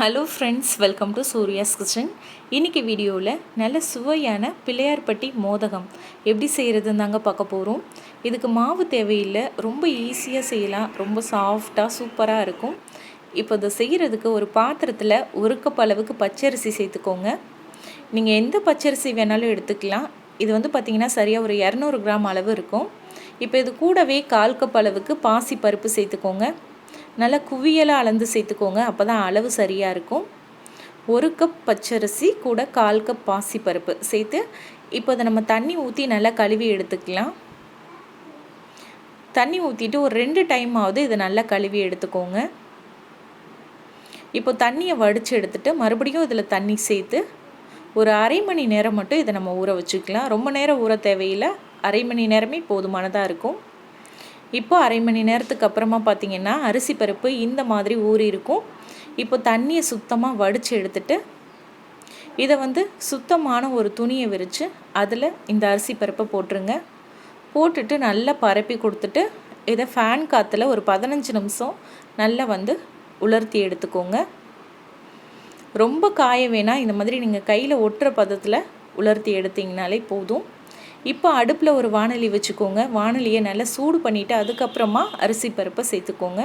Hello friends welcome to Surya's kitchen இன்றைக்கி வீடியோவில் நல்ல சுவையான பிள்ளையார்பட்டி மோதகம். எப்படி செய்கிறதுன்னு தாங்க பார்க்க போகிறோம் இதுக்கு மாவு தேவையில்லை. ரொம்ப ஈஸியாக செய்யலாம். ரொம்ப சாஃப்டாக சூப்பராக இருக்கும். இப்போ இதை செய்கிறதுக்கு ஒரு பாத்திரத்தில் ஒரு கப் அளவுக்கு பச்சரிசி சேர்த்துக்கோங்க. நீங்கள் எந்த பச்சரிசி வேணாலும் எடுத்துக்கலாம். இது வந்து பார்த்திங்கன்னா சரியாக ஒரு இரநூறு கிராம் அளவு இருக்கும். இப்போ இது கூடவே கால் கப் அளவுக்கு பாசி பருப்பு சேர்த்துக்கோங்க. நல்லா குவியலாக அளந்து சேர்த்துக்கோங்க. அப்போ தான் அளவு சரியாக இருக்கும். ஒரு கப் பச்சரிசி கூட கால் கப் பாசி பருப்பு சேர்த்து இப்போ அதை நம்ம தண்ணி ஊற்றி நல்லா கழுவி எடுத்துக்கலாம். தண்ணி ஊற்றிட்டு ஒரு ரெண்டு டைம் ஆகுது இதை நல்லா கழுவி எடுத்துக்கோங்க. இப்போ தண்ணியை வடித்து எடுத்துட்டு மறுபடியும் இதில் தண்ணி சேர்த்து ஒரு அரை மணி நேரம் மட்டும் இதை நம்ம ஊற வச்சுக்கலாம். ரொம்ப நேரம் ஊற தேவையில்லை. அரை மணி நேரமே போதுமானதாக இருக்கும். இப்போ அரை மணி நேரத்துக்கு அப்புறமா பார்த்திங்கன்னா அரிசி பருப்பு இந்த மாதிரி ஊறி இருக்கும். இப்போ தண்ணியை சுத்தமாக வடித்து எடுத்துட்டு இதை வந்து சுத்தமான ஒரு துணியை விரித்து அதில் இந்த அரிசி பருப்பை போட்டுருங்க. போட்டுட்டு நல்லா பரப்பி கொடுத்துட்டு இதை ஃபேன் காற்றுல ஒரு பதினஞ்சு நிமிஷம் நல்லா வந்து உலர்த்தி எடுத்துக்கோங்க. ரொம்ப காய வேணாம். இந்த மாதிரி நீங்கள் கையில் ஒட்டுற பதத்தில் உலர்த்தி எடுத்திங்கனாலே போதும். இப்போ அடுப்பில் ஒரு வானொலி வச்சுக்கோங்க. வானொலியை நல்லா சூடு பண்ணிவிட்டு அதுக்கப்புறமா அரிசி பருப்பை சேர்த்துக்கோங்க.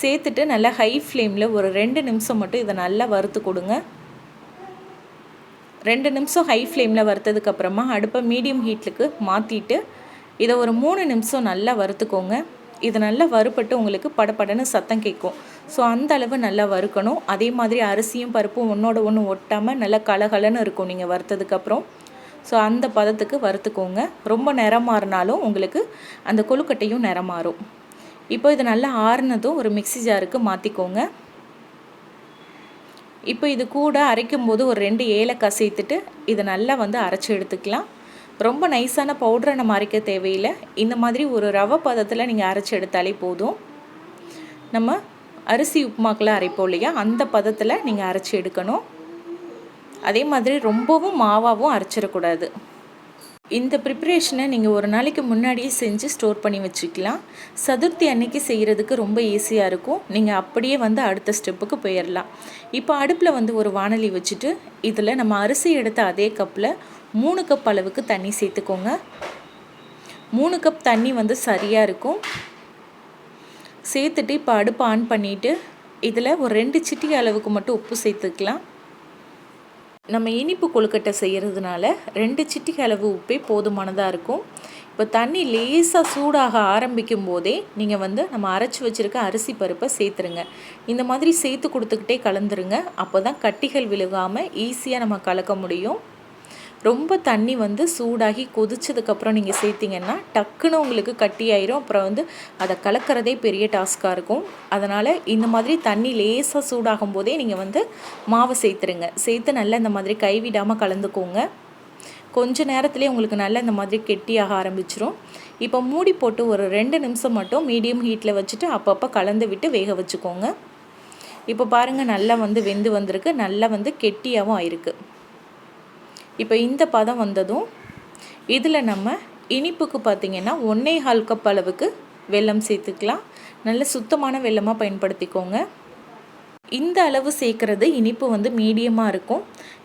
சேர்த்துட்டு நல்லா ஹை ஃப்ளேமில் ஒரு ரெண்டு நிமிஷம் மட்டும் இதை நல்லா வறுத்து கொடுங்க. ரெண்டு நிமிஷம் ஹை ஃப்ளேமில் வறுத்ததுக்கப்புறமா அடுப்பை மீடியம் ஹீட்டுக்கு மாற்றிட்டு இதை ஒரு மூணு நிமிஷம் நல்லா வறுத்துக்கோங்க. இது நல்லா வறுப்பட்டு உங்களுக்கு படப்படன்னு சத்தம் கேட்கும். ஸோ அந்த அளவு நல்லா வறுக்கணும். அதே மாதிரி அரிசியும் பருப்பும் ஒன்றோட ஒன்று ஒட்டாமல் நல்லா கலகலன்னு இருக்கும் நீங்கள் வறுத்ததுக்கப்புறம். ஸோ அந்த பதத்துக்கு வறுத்துக்கோங்க. ரொம்ப நிறம் மாறினாலும் உங்களுக்கு அந்த கொழுக்கட்டையும் நிறம் மாறும். இப்போ இது நல்லா ஆறுனதும் ஒரு மிக்சி ஜாருக்கு மாற்றிக்கோங்க இப்போ இது கூட அரைக்கும் போது ஒரு ரெண்டு ஏலக்காய் சேர்த்துட்டு இதை நல்லா வந்து அரைச்சி எடுத்துக்கலாம். ரொம்ப நைஸான பவுடரை நம்ம அரைக்க தேவையில்லை. இந்த மாதிரி ஒரு ரவை பதத்தில் நீங்கள் அரைச்சி எடுத்தாலே போதும். நம்ம அரிசி உப்புமாக்கெலாம் அரைப்போம் இல்லையா? அந்த பதத்தில் நீங்கள் அரைச்சி எடுக்கணும். அதே மாதிரி ரொம்பவும் மாவாகவும் அரைச்சிடக்கூடாது. இந்த ப்ரிப்ரேஷனை நீங்கள் ஒரு நாளைக்கு முன்னாடியே செஞ்சு ஸ்டோர் பண்ணி வச்சுக்கலாம். சதுர்த்தி அன்னைக்கு செய்கிறதுக்கு ரொம்ப ஈஸியாக இருக்கும். நீங்கள் அப்படியே வந்து அடுத்த ஸ்டெப்புக்கு போயிடலாம் இப்போ அடுப்பில் வந்து ஒரு வானொலி வச்சுட்டு இதில் நம்ம அரிசி எடுத்த அதே கப்பில் மூணு கப் அளவுக்கு தண்ணி சேர்த்துக்கோங்க. மூணு கப் தண்ணி வந்து சரியாக இருக்கும். சேர்த்துட்டு இப்போ அடுப்பு ஆன் பண்ணிவிட்டு இதில் ஒரு ரெண்டு சிட்டி அளவுக்கு மட்டும் உப்பு சேர்த்துக்கலாம். நம்ம இனிப்பு கொழுக்கட்டை செய்கிறதுனால ரெண்டு சிட்டிகை அளவு உப்பே போதுமானதாக இருக்கும். இப்போ தண்ணி லேசாக சூடாக ஆரம்பிக்கும் போதே நீங்கள் வந்து நம்ம அரைச்சி வச்சுருக்க அரிசி பருப்பை சேர்த்துருங்க. இந்த மாதிரி சேர்த்து கொடுத்துக்கிட்டே கலந்துருங்க. அப்போ தான் கட்டிகள் விழுகாமல் ஈஸியாக நம்ம கலக்க முடியும். ரொம்ப தண்ணி வந்து சூடாகி கொதிச்சதுக்கப்புறம் நீங்கள் சேர்த்திங்கன்னா டக்குன்னு உங்களுக்கு கட்டி ஆயிரும். அப்புறம் வந்து அதை கலக்கிறதே பெரிய டாஸ்க்காக இருக்கும். அதனால் இந்த மாதிரி தண்ணி லேசாக சூடாகும் போதே நீங்கள் வந்து மாவை சேர்த்துருங்க. சேர்த்து நல்லா இந்த மாதிரி கைவிடாமல் கலந்துக்கோங்க. கொஞ்ச நேரத்துலேயே உங்களுக்கு நல்லா இந்த மாதிரி கெட்டியாக ஆரம்பிச்சிரும். இப்போ மூடி போட்டு ஒரு ரெண்டு நிமிஷம் மட்டும் மீடியம் ஹீட்டில் வச்சுட்டு அப்பப்போ கலந்து விட்டு வேக வச்சுக்கோங்க. இப்போ பாருங்கள் நல்லா வந்து வெந்து வந்திருக்கு. நல்லா வந்து கெட்டியாகவும் ஆயிருக்கு. இப்போ இந்த பதம் வந்ததும் இதில் நம்ம இனிப்புக்கு பார்த்திங்கன்னா ஒன்றே ஹால் கப் அளவுக்கு வெல்லம் சேர்த்துக்கலாம். நல்ல சுத்தமான வெல்லமாக பயன்படுத்திக்கோங்க. இந்த அளவு சேர்க்குறது இனிப்பு வந்து மீடியமாக இருக்கும்.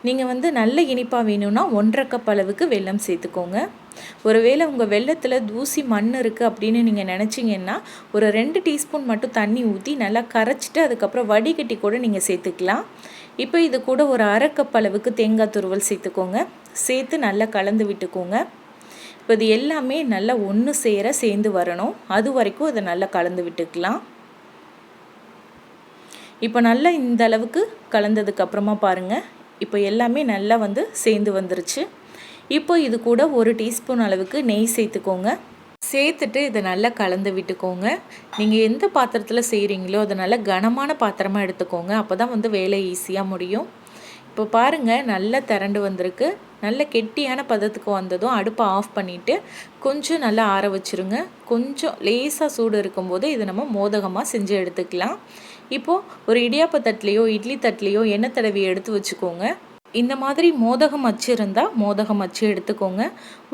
நீங்கள் வந்து நல்ல இனிப்பாக வேணும்னா ஒன்றரை கப் அளவுக்கு வெல்லம் சேர்த்துக்கோங்க. ஒருவேளை உங்கள் வெள்ளத்தில் தூசி மண் இருக்குது அப்படின்னு நீங்கள் நினச்சிங்கன்னா ஒரு ரெண்டு டீஸ்பூன் மட்டும் தண்ணி ஊற்றி நல்லா கரைச்சிட்டு அதுக்கப்புறம் வடிகட்டி கூட நீங்கள் சேர்த்துக்கலாம். இப்போ இது கூட ஒரு அரைக்கப் அளவுக்கு தேங்காய் துருவல் சேர்த்துக்கோங்க. சேர்த்து நல்லா கலந்து விட்டுக்கோங்க. இப்போ இது எல்லாமே நல்லா ஒன்று சேர சேர்ந்து வரணும். அது வரைக்கும் இதை நல்லா கலந்து விட்டுக்கலாம். இப்போ நல்லா இந்த அளவுக்கு கலந்ததுக்கப்புறமா பாருங்கள் இப்போ எல்லாமே நல்லா வந்து சேர்ந்து வந்துருச்சு. இப்போ இது கூட ஒரு டீஸ்பூன் அளவுக்கு நெய் சேர்த்துக்கோங்க. சேர்த்துட்டு இதை நல்லா கலந்து விட்டுக்கோங்க. நீங்கள் எந்த பாத்திரத்தில் செய்கிறீங்களோ அதை நல்லா கனமான பாத்திரமாக எடுத்துக்கோங்க. அப்போ தான் வந்து வேலை ஈஸியாக முடியும். இப்போ பாருங்கள் நல்லா திரண்டு வந்திருக்கு. நல்ல கெட்டியான பதத்துக்கு வந்ததும் அடுப்பை ஆஃப் பண்ணிவிட்டு கொஞ்சம் நல்லா ஆற வச்சுருங்க. கொஞ்சம் லேசாக சூடு இருக்கும்போது இதை நம்ம மோதகமாக செஞ்சு எடுத்துக்கலாம். இப்போது ஒரு இடியாப்ப தட்டிலையோ இட்லி தட்டிலையோ எண்ணெய் தடவி எடுத்து வச்சுக்கோங்க. இந்த மாதிரி மோதகம் அச்சு இருந்தால் மோதகம் அச்சு எடுத்துக்கோங்க.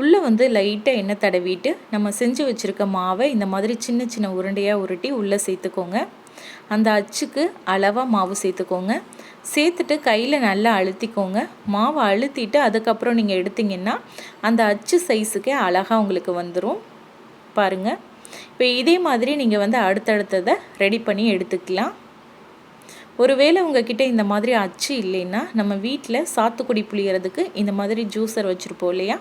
உள்ளே வந்து லைட்டாக எண்ணெய் தடவிட்டு நம்ம செஞ்சு வச்சுருக்க மாவை இந்த மாதிரி சின்ன சின்ன உருண்டையாக உருட்டி உள்ளே சேர்த்துக்கோங்க. அந்த அச்சுக்கு அளவாக மாவு சேர்த்துக்கோங்க. சேர்த்துட்டு கையில் நல்லா அழுத்திக்கோங்க. மாவை அழுத்திட்டு அதுக்கப்புறம் நீங்கள் எடுத்தீங்கன்னா அந்த அச்சு சைஸுக்கே அழகாக உங்களுக்கு வந்துடும் பாருங்கள் இப்போ இதே மாதிரி நீங்கள் வந்து அடுத்தடுத்ததை ரெடி பண்ணி எடுத்துக்கலாம். ஒருவேளை உங்ககிட்ட இந்த மாதிரி அச்சு இல்லைன்னா நம்ம வீட்டில் சாத்துக்குடி புளியறதுக்கு இந்த மாதிரி ஜூஸர் வச்சுருப்போம் இல்லையா?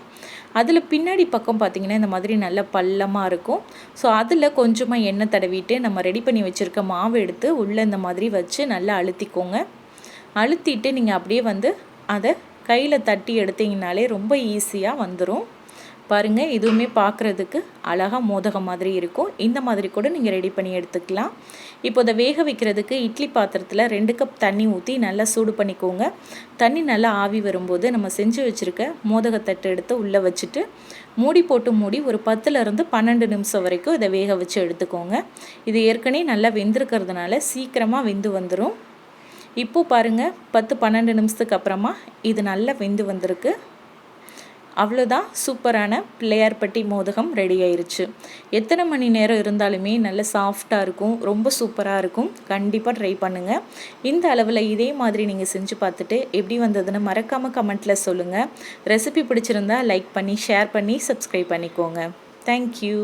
அதில் பின்னாடி பக்கம் பார்த்திங்கன்னா இந்த மாதிரி நல்ல பள்ளமாக இருக்கும். ஸோ அதில் கொஞ்சமாக எண்ணெய் தடவிட்டு நம்ம ரெடி பண்ணி வச்சுருக்க மாவு எடுத்து உள்ளே இந்த மாதிரி வச்சு நல்லா அழுத்திக்கோங்க. அழுத்திட்டு நீங்கள் அப்படியே வந்து அதை கையில் தட்டி எடுத்தீங்கனாலே ரொம்ப ஈஸியாக வந்துடும் பாருங்கள் இதுவுமே பார்க்குறதுக்கு அழகாக மோதகம் மாதிரி இருக்கும். இந்த மாதிரி கூட நீங்கள் ரெடி பண்ணி எடுத்துக்கலாம். இப்போ இதை வேக வைக்கிறதுக்கு இட்லி பாத்திரத்தில் ரெண்டு கப் தண்ணி ஊற்றி நல்லா சூடு பண்ணிக்கோங்க. தண்ணி நல்லா ஆவி வரும்போது நம்ம செஞ்சு வச்சுருக்க மோதகத்தட்டு எடுத்து உள்ளே வச்சுட்டு மூடி போட்டு மூடி ஒரு பத்துலேருந்து பன்னெண்டு நிமிஷம் வரைக்கும் இதை வேக வச்சு எடுத்துக்கோங்க. இது ஏற்கனவே நல்லா வெந்திருக்கிறதுனால சீக்கிரமாக வெந்து வந்துடும் இப்போது பாருங்கள் பத்து பன்னெண்டு நிமிஷத்துக்கு அப்புறமா இது நல்லா வெந்து வந்திருக்கு. அவ்வளோதான் சூப்பரான பிள்ளையார்பட்டி மோதகம் ரெடி ஆயிருச்சு. எத்தனை மணி நேரம் இருந்தாலுமே நல்ல சாஃப்டாக இருக்கும் ரொம்ப சூப்பராக இருக்கும். கண்டிப்பாக ட்ரை பண்ணுங்கள் இந்த அளவில் இதே மாதிரி நீங்கள் செஞ்சு பார்த்துட்டு எப்படி வந்ததுன்னு மறக்காமல் கமெண்ட்டில் சொல்லுங்கள் ரெசிபி பிடிச்சிருந்தா லைக் பண்ணி ஷேர் பண்ணி சப்ஸ்கிரைப் பண்ணிக்கோங்க. தேங்க்யூ